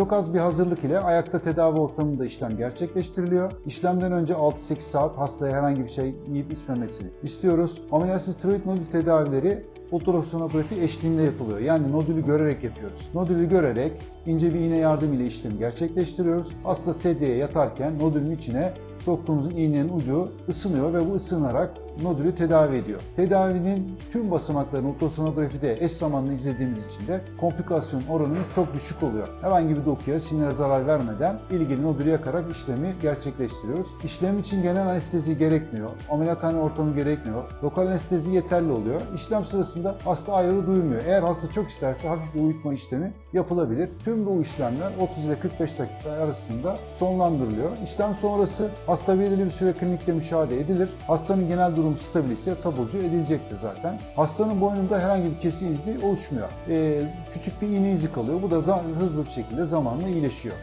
Çok az bir hazırlık ile ayakta tedavi ortamında işlem gerçekleştiriliyor. İşlemden önce 6-8 saat hastaya herhangi bir şey yiyip içmemesini istiyoruz. Ameliyatsız tiroid nodül tedavileri ultrasonografi eşliğinde yapılıyor. Yani nodülü görerek yapıyoruz. Nodülü görerek ince bir iğne yardımıyla işlemi gerçekleştiriyoruz. Hasta sedyeye yatarken nodülün içine soktuğumuzun iğnenin ucu ısınıyor ve bu ısınarak nodülü tedavi ediyor. Tedavinin tüm basamaklarını ultrasonografide eş zamanlı izlediğimiz için de komplikasyon oranımız çok düşük oluyor. Herhangi bir dokuya sinire zarar vermeden ilgili nodülü yakarak işlemi gerçekleştiriyoruz. İşlem için genel anestezi gerekmiyor. Ameliyathane ortamı gerekmiyor. Lokal anestezi yeterli oluyor. İşlem sırasında hasta ayrı duymuyor. Eğer hasta çok isterse hafif bir uyutma işlemi yapılabilir. Tüm bu işlemler 30 ile 45 dakika arasında sonlandırılıyor. İşlem sonrası hasta belirli bir süre klinikte müşahede edilir. Hastanın genel durumu stabil ise taburcu edilecektir zaten. Hastanın boynunda herhangi bir kesi izi oluşmuyor. Ee, küçük bir iğne izi kalıyor. Bu da hızlı bir şekilde zamanla iyileşiyor.